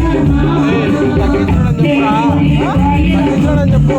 తగ్గించడం చెప్పు